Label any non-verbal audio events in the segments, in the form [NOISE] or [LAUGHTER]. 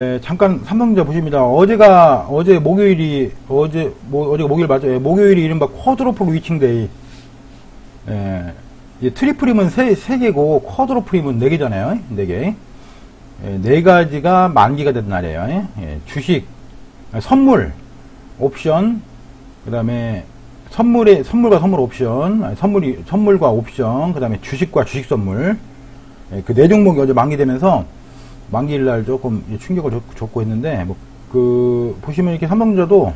네, 잠깐 삼성전자 보십니다. 어제가 어제 목요일이 어제 뭐 어제가 목요일 맞죠? 예, 목요일이 이른바 쿼드로플 위칭데이. 예, 이 트리플임은 세, 세 개고 쿼드로플임은 네 개잖아요. 네 개. 예, 네 가지가 만기가 된 날이에요. 예, 주식, 아, 선물, 옵션, 그 다음에 선물에 선물과 선물 옵션, 아니, 선물이 선물과 옵션, 그 다음에 주식과 주식 선물. 예, 그네 종목이 어제 만기되면서 만기일 날 조금 충격을 줬, 줬고 했는데 뭐 그 보시면 이렇게 삼성전자도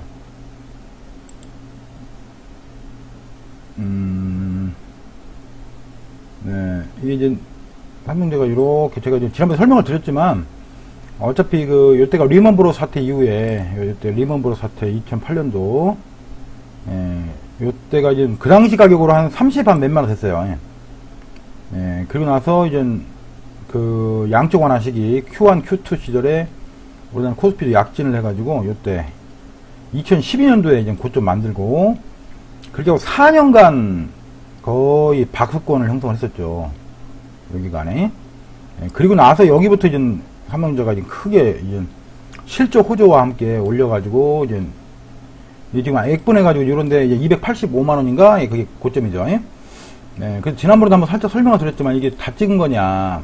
음, 네, 이게 이제 삼성전자가 이렇게 제가 이제 지난번에 설명을 드렸지만 어차피 그 요때가 리먼 브로 사태 이후에 요때 리먼 브로 사태 2008년도 예, 요때가 이제 그 당시 가격으로 한 30 한 몇만 원 됐어요. 예. 예, 그리고 나서 이제 그 양적 완화 시기 Q1, Q2 시절에 우리나라 코스피도 약진을 해가지고 요때 2012년도에 이제 고점 만들고 그렇게 하고 4년간 거의 박수권을 형성을 했었죠. 여기간에. 예, 그리고 나서 여기부터 이제 삼성전자가 이제 크게 이제 실적 호조와 함께 올려가지고 이제 지금 액분해가지고 이런데 285만 원인가 예, 그게 고점이죠. 예? 네, 그래서 지난번에도 한번 살짝 설명을 드렸지만 이게 다 찍은 거냐.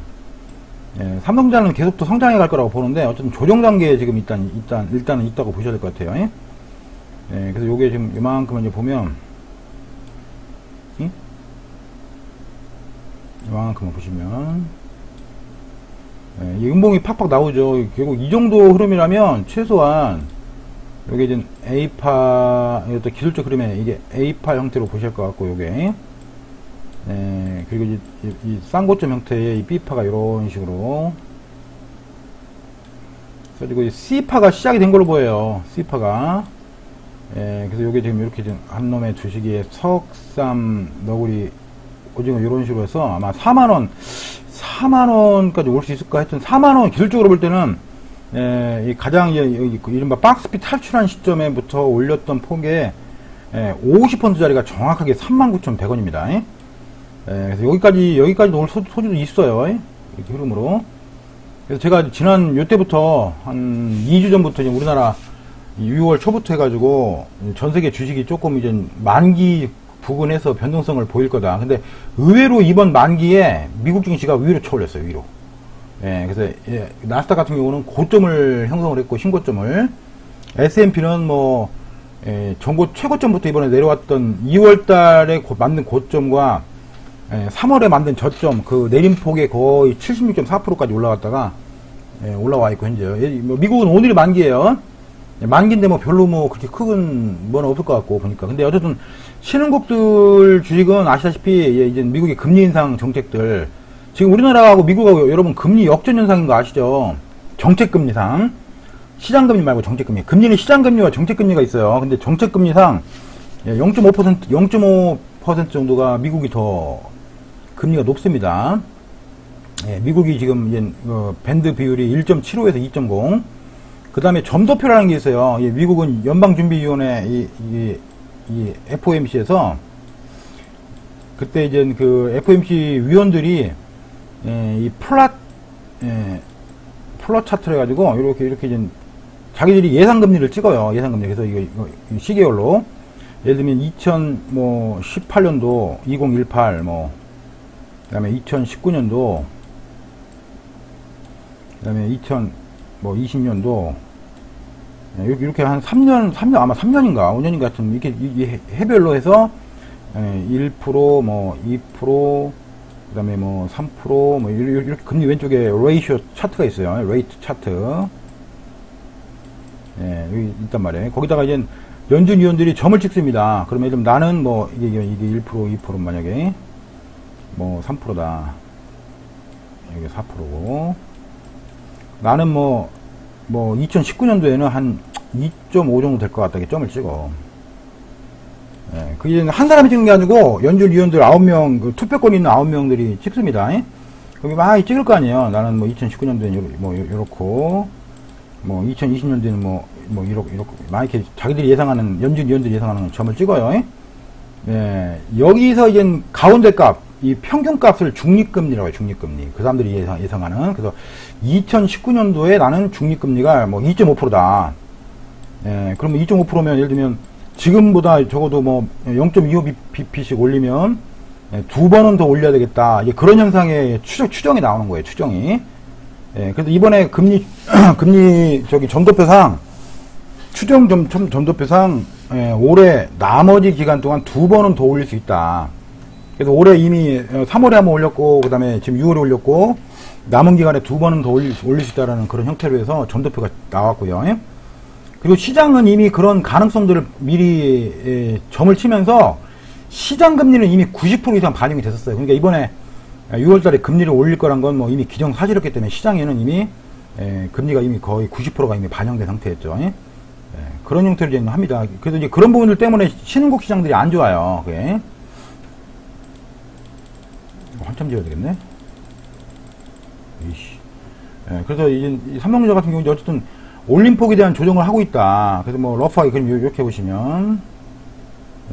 예, 삼성전자는 계속 또 성장해 갈 거라고 보는데 어쨌든 조정 단계에 지금 일단 일단 일단은 있다고 보셔야 될 것 같아요. 예? 예, 그래서 요게 지금 이만큼 이제 보면 예? 이만큼만 보시면 예, 이 음봉이 팍팍 나오죠. 결국 이 정도 흐름이라면 최소한 여기 이제 A파 이것도 기술적 흐름에 이게 A파 형태로 보실 것 같고 요게 네, 그리고 이, 이, 이 쌍고점 형태의 이 B파가 이런 식으로 그리고 이 C파가 시작이 된 걸로 보여요. C파가 예, 그래서 요게 지금 이렇게 지금 한 놈의 주식이 석삼 너구리 오징어 이런 식으로 해서 아마 4만원 4만원까지 올 수 있을까 하여튼 4만원 기술적으로 볼 때는 예, 이 가장 이, 이른바 박스피 탈출한 시점에부터 올렸던 폭의 예, 50%짜리가 정확하게 39,100원입니다. 예? 그래서 여기까지 여기까지 올 소, 소지도 있어요. 예? 이렇게 흐름으로. 그래서 제가 지난 요때부터 한 2주 전부터 이제 우리나라 6월 초부터 해가지고 전 세계 주식이 조금 이제 만기 부근에서 변동성을 보일 거다. 근데 의외로 이번 만기에 미국 증시가 위로 쳐올렸어요. 위로. 예, 그래서 예, 나스닥 같은 경우는 고점을 형성을 했고 신고점을 S&P는 뭐 예, 전고 최고점부터 이번에 내려왔던 2월달에 만든 고점과 예, 3월에 만든 저점 그 내림폭의 거의 76.4%까지 올라갔다가 예, 올라와 있고 현재 예, 뭐 미국은 오늘이 만기예요. 예, 만기인데 뭐 별로 뭐 그렇게 큰 뭐는 없을 것 같고 보니까 근데 어쨌든 신흥국들 주식은 아시다시피 예, 이제 미국의 금리 인상 정책들 지금 우리나라하고 미국하고 여러분 금리 역전 현상인 거 아시죠? 정책 금리상 시장 금리 말고 정책 금리 금리는 시장 금리와 정책 금리가 있어요. 근데 정책 금리상 0.5% 0.5% 정도가 미국이 더 금리가 높습니다. 예, 미국이 지금 어, 밴드 비율이 1.75에서 2.0. 그 다음에 점도표라는 게 있어요. 예, 미국은 연방준비위원회 이, 이, 이 FOMC에서 그때 이제 그 FOMC 위원들이 예, 이 플랫 예, 플롯 차트를 해가지고 이렇게 이렇게 이제 자기들이 예상 금리를 찍어요. 예상 금리 그래서 이거, 이거 시계열로 예를 들면 2018년도 2018뭐 그 다음에 2019년도 그 다음에 2020년도 이렇게, 이렇게 한 3년 3년 아마 3년인가 5년인가 같은 이렇게 해별로 해서 1%뭐 예, 2%그 다음에 뭐 3%뭐 이렇게 금리 왼쪽에 레이쇼 차트가 있어요. 레이트 차트. 예, 여기 있단 말이에요. 거기다가 이제 연준 위원들이 점을 찍습니다. 그러면 좀 나는 뭐 이게 이게 1% 2% 만약에 뭐 3%다. 이게 4%고 나는 뭐뭐 2019년도에는 한 2.5 정도 될 것 같다. 이게 점을 찍어. 예, 그게 한 사람이 찍는 게 아니고 연준 위원들 9명, 그 투표권 있는 9명들이 찍습니다. 예? 거기 막 찍을 거 아니에요. 나는 뭐 2019년도에는 뭐 요렇고, 뭐 2020년도에는 뭐, 뭐 이렇게, 이렇게, 막 이렇게 자기들이 예상하는, 연준 위원들이 예상하는 점을 찍어요. 예? 예, 여기서 이제 가운데 값, 이 평균값을 중립금리라고 해요. 중립금리. 그 사람들이 예상, 예상하는. 그래서 2019년도에 나는 중립금리가 뭐 2.5%다. 예, 그러면 2.5%면 예를 들면 지금보다 적어도 뭐 0.25bp씩 올리면 예, 두 번은 더 올려야 되겠다. 이제 그런 현상의 추정, 추정이 나오는 거예요. 추정이. 예, 그래서 이번에 금리, [CLEARS THROAT] 금리, 저기 점도표상, 추정 점, 점, 점도표상, 예, 올해 나머지 기간 동안 두 번은 더 올릴 수 있다. 그래서 올해 이미 3월에 어, 한번 올렸고, 그 다음에 지금 6월에 올렸고, 남은 기간에 두 번은 더 올릴, 올릴 수 있다라는 그런 형태로 해서 점도표가 나왔고요. 예? 그리고 시장은 이미 그런 가능성들을 미리 예, 점을 치면서 시장 금리는 이미 90% 이상 반영이 됐었어요. 그러니까 이번에 6월 달에 금리를 올릴 거란 건 뭐 이미 기정 사실이었기 때문에 시장에는 이미 예, 금리가 이미 거의 90%가 이미 반영된 상태였죠. 예? 그런 형태로 이제 합니다. 그래서 이제 그런 부분들 때문에 신흥국 시장들이 안 좋아요. 한참 지어야 되겠네. 이씨. 예, 그래서 이제 삼성전자 같은 경우 어쨌든 올림 폭에 대한 조정을 하고 있다. 그래서 뭐 러프하게 그럼 이렇게 보시면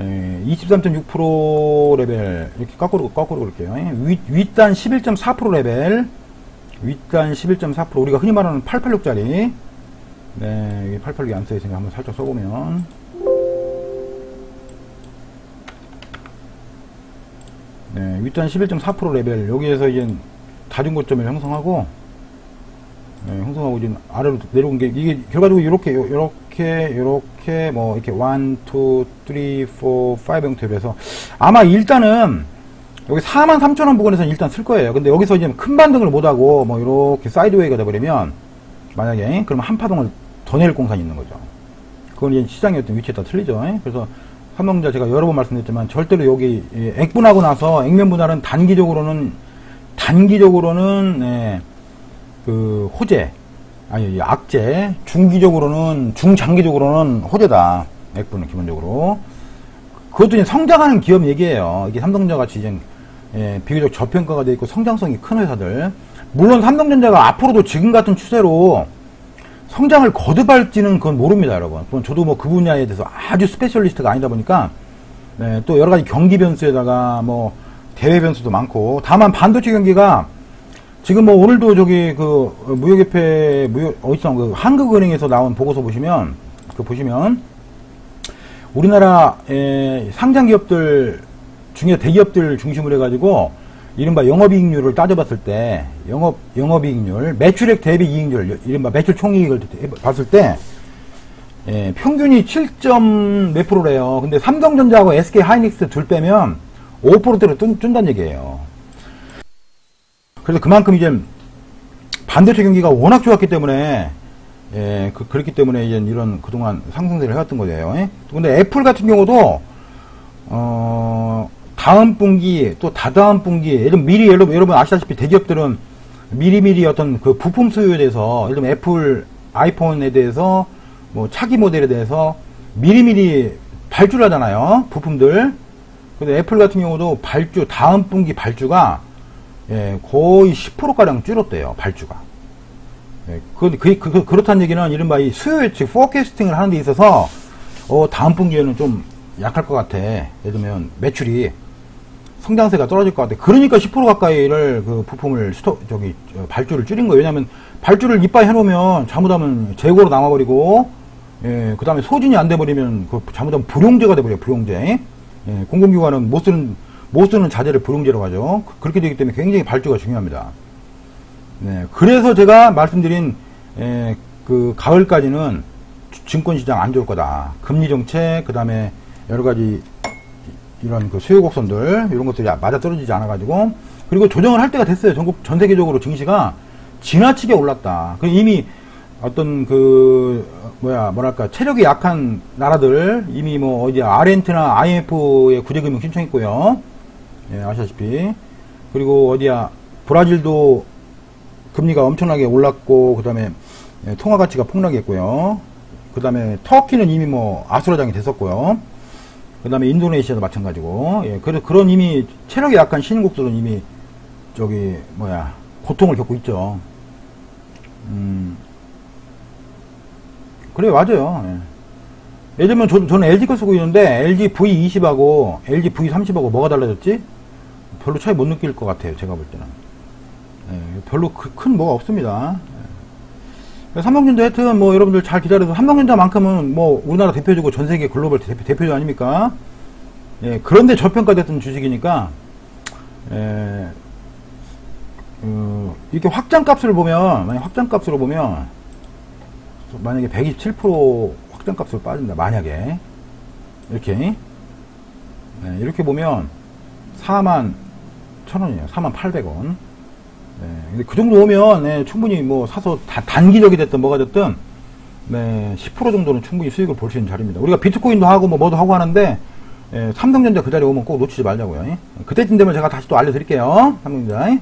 예, 23.6% 레벨 이렇게 거꾸로 거꾸로 그럴게요. 예, 윗, 윗단 11.4% 레벨 윗단 11.4% 우리가 흔히 말하는 886짜리 네, 여기 886이 안 써있으니까 한번 살짝 써보면 네, 윗단 11.4% 레벨 여기에서 이제 다중고점을 형성하고 네, 형성하고 이제 아래로 내려온 게 이게 결과적으로 이렇게 이렇게 이렇게 뭐 이렇게 1, 2, 3, 4, 5 형태로 해서 아마 일단은 여기 4만 3천 원 부근에서 일단 쓸 거예요. 근데 여기서 이제 큰 반등을 못하고 뭐 이렇게 사이드웨이가 돼버리면 만약에 그러면 한 파동을 더 내릴 공산이 있는 거죠. 그건 이제 시장의 어떤 위치에 따라 틀리죠. 그래서 삼성전자 제가 여러 번 말씀드렸지만 절대로 여기 액분하고 나서 액면 분할은 단기적으로는 단기적으로는 예, 그 호재 아니 악재 중기적으로는 중장기적으로는 호재다. 액분은 기본적으로. 그것도 이제 성장하는 기업 얘기예요. 이게 삼성전자 같이 이제 예, 비교적 저평가가 되어 있고 성장성이 큰 회사들. 물론 삼성전자가 앞으로도 지금 같은 추세로 성장을 거듭할지는 그건 모릅니다 여러분. 저도 뭐 그 분야에 대해서 아주 스페셜리스트가 아니다 보니까 네, 또 여러 가지 경기 변수에다가 뭐 대외 변수도 많고 다만 반도체 경기가 지금 뭐 오늘도 저기 그 무역협회 무역 어디서 그 한국은행에서 나온 보고서 보시면 그 보시면 우리나라 상장 기업들 중에 대기업들 중심으로 해가지고 이른바 영업이익률을 따져봤을 때 영업 영업이익률 매출액 대비 이익률 이른바 매출 총이익을 봤을 때 예, 평균이 7점 몇 프로래요. 근데 삼성전자하고 SK 하이닉스 둘 빼면 5%대로 뜬, 뜬다는 얘기예요. 그래서 그만큼 이제 반도체 경기가 워낙 좋았기 때문에 예, 그, 렇기 때문에 이제 이런 그동안 상승세를 해왔던 거예요. 예? 근데 애플 같은 경우도 어, 다음 분기 또 다다음 분기 예를 미리 여러분, 여러분 아시다시피 대기업들은 미리미리 어떤 그 부품 수요에 대해서 예를 들면 애플 아이폰에 대해서 뭐 차기 모델에 대해서 미리미리 발주를 하잖아요 부품들 근데 애플 같은 경우도 발주 다음 분기 발주가 예, 거의 10%가량 줄었대요, 발주가. 예, 그, 그, 그, 그렇다는 얘기는 이른바 이 수요 예측, 포캐스팅을 하는 데 있어서, 어, 다음 분기에는 좀 약할 것 같아. 예를 들면, 매출이 성장세가 떨어질 것 같아. 그러니까 10% 가까이를 그 부품을 스토, 저기, 발주를 줄인 거예요. 왜냐면, 발주를 이빠이 해놓으면 잘못하면 재고로 남아버리고, 예, 그 다음에 소진이 안 돼버리면, 그 잘못하면 불용제가 돼버려요, 불용제. 예, 공공기관은 못 쓰는, 못 쓰는 자재를 불용제로 가죠. 그, 그렇게 되기 때문에 굉장히 발주가 중요합니다. 네, 그래서 제가 말씀드린 에, 그 가을까지는 증권시장 안 좋을 거다. 금리 정책, 그 다음에 여러 가지 이런 그 수요 곡선들 이런 것들이 맞아 떨어지지 않아 가지고 그리고 조정을 할 때가 됐어요. 전국 전 세계적으로 증시가 지나치게 올랐다. 그 이미 어떤 그 뭐야 뭐랄까 체력이 약한 나라들 이미 뭐 어디 아르헨티나 IMF에 구제금융 신청했고요. 예, 아시다시피. 그리고 어디야, 브라질도 금리가 엄청나게 올랐고, 그 다음에 예, 통화 가치가 폭락했고요. 그 다음에 터키는 이미 뭐 아수라장이 됐었고요. 그 다음에 인도네시아도 마찬가지고. 예, 그래, 그런 이미 체력이 약한 신흥국들은 이미 저기, 뭐야, 고통을 겪고 있죠. 음. 그래, 맞아요. 예. 예를 들면 저, 저는 LG 거 쓰고 있는데 LG V20하고 LG V30하고 뭐가 달라졌지? 별로 차이 못 느낄 것 같아요. 제가 볼 때는. 예, 별로 그- 큰 뭐가 없습니다. 예. 삼성전자 하여튼 뭐 여러분들 잘 기다려서 삼성전자만큼은 뭐 우리나라 대표주고 전 세계 글로벌 대표, 대표주 아닙니까? 예, 그런데 저평가됐던 주식이니까 예, 어, 이렇게 확장값을 보면 만약 확장값으로 보면 만약에 127% 확장값으로 빠진다 만약에 이렇게 네, 이렇게 보면 4만 1,000원이에요 4만 800원 네, 근데 그 정도 오면 네, 충분히 뭐 사서 다 단기적이 됐든 뭐가 됐든 네, 10% 정도는 충분히 수익을 볼 수 있는 자리입니다. 우리가 비트코인도 하고 뭐 뭐도 하고 하는데 예, 삼성전자 그 자리에 오면 꼭 놓치지 말자고요. 예. 그때쯤 되면 제가 다시 또 알려드릴게요. 삼성전자.